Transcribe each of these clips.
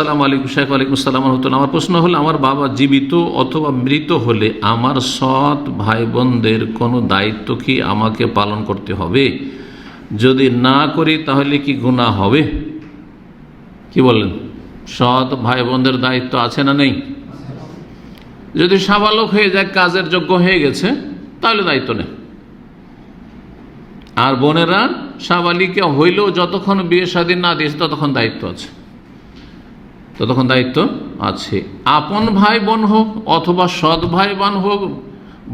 আসসালামু আলাইকুম শেখ ওয়ালাইকুম আসসালাম রহমতুল্লাহ। আমার প্রশ্ন হলো, আমার বাবা জীবিত অথবা মৃত হলে আমার সৎ ভাই বোনদের কোনো দায়িত্ব কি আমাকে পালন করতে হবে? যদি না করি, তাহলে কি গুণা হবে? কি বলেন সৎ ভাই বোনদের দায়িত্ব আছে না নেই? যদি সাবালক হয়ে যায়, কাজের যোগ্য হয়ে গেছে, তাহলে দায়িত্ব নেই। আর বোনেরা সাবালিকা হইলেও যতক্ষণ বিয়ে স্বাধীন না দিয়েছে, ততক্ষণ দায়িত্ব আছে। ততক্ষণ দায়িত্ব আছে। আপন ভাই বোন হোক অথবা সৎ ভাই বোন হোক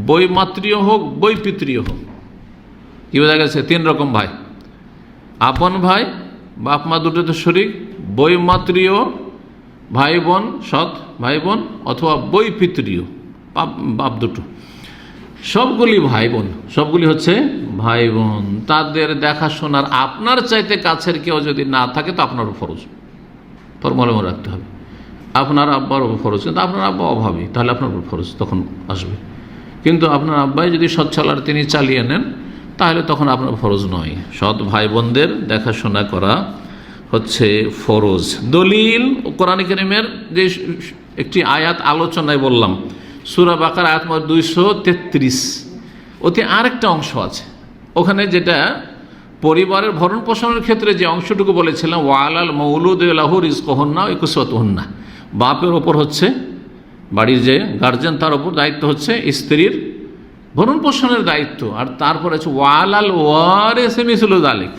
বৈমাত্রীয় হোক বৈপিত্রীয় হোক। কী বোঝা গেছে? তিন রকম ভাই। আপন ভাই, বাপ মা দুটোতে শরিক বৈমাত্রীয় ভাই বোন, সৎ ভাই বোন, অথবা বৈপিত্রীয় বাপ বাপ দুটো। সবগুলি ভাই বোন, সবগুলি হচ্ছে ভাই বোন। তাদের দেখাশোনার আপনার চাইতে কাছের কেউ যদি না থাকে, তো আপনারও ফরজ। ফরমাল রাখতে হবে। আপনার আব্বার উপর ফরজ, কিন্তু আপনার আব্বা অভাবী, তাহলে আপনার উপর ফরজ তখন আসবে। কিন্তু আপনার আব্বাই যদি সৎ সচ্ছলার তিনি চালিয়ে নেন, তাহলে তখন আপনার ফরজ নয়। সৎ ভাই বোনদের দেখাশোনা করা হচ্ছে ফরজ। দলিল, কোরআন করিমের যে একটি আয়াত আলোচনায় বললাম, সুরা বাকার আয়াত দুইশো তেত্রিশ। ওতে আরেকটা অংশ আছে। ওখানে যেটা পরিবারের ভরণ পোষণের ক্ষেত্রে যে অংশটুকু বলেছিলাম, ওয়ালাল ইসকহন্না ইকুসতহন্না বাপের ওপর হচ্ছে, বাড়ির যে গার্জেন, তার ওপর দায়িত্ব হচ্ছে স্ত্রীর ভরণ পোষণের দায়িত্ব। আর তারপর আছে, ওয়ালাল ওয়ার এসে মিসুল আলিক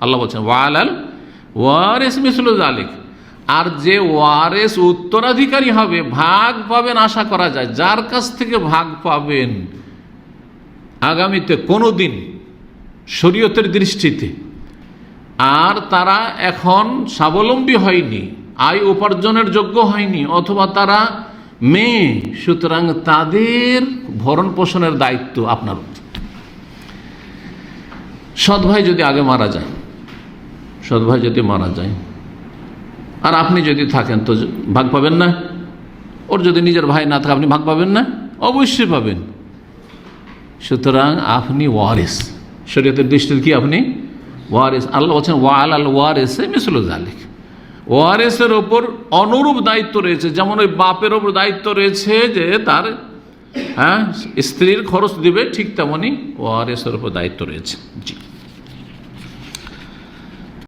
আল্লাহ বলছেন, ওয়ালাল ওয়ার এসে মিসুল আলিক আর যে ওয়ারেস উত্তরাধিকারী হবে, ভাগ পাবেন আশা করা যায়। যার কাছ থেকে ভাগ পাবেন, আগামীতে কোনো দিন শরীয়তের দৃষ্টিতে। আর তারা এখন স্বাবলম্বী হয়নি, আয় উপার্জনের যোগ্য হয়নি, অথবা তারা মেয়ে, সুতরাং তাদের ভরণ পোষণের দায়িত্ব আপনার। সৎ ভাই যদি আগে মারা যায়, সৎ ভাই যদি মারা যায়, আর আপনি যদি থাকেন তো ভাগ পাবেন না। ওর যদি নিজের ভাই না থাকে, আপনি ভাগ পাবেন না? অবশ্যই পাবেন। সুতরাং আপনি ওয়ারিস। শরীয়তের দৃষ্টির কি আপনি? ওয়ারেস, আল্লাহ বলছেন ওয়াল আল ওয়ারেসে মিসল জালিক ওয়ারেসের ওপর অনুরূপ দায়িত্ব রয়েছে, যেমন ওই বাপের ওপর দায়িত্ব রয়েছে যে তার হ্যাঁ স্ত্রীর খরচ দিবে, ঠিক তেমনই ওয়ারেসের ওপর দায়িত্ব রয়েছে। জি।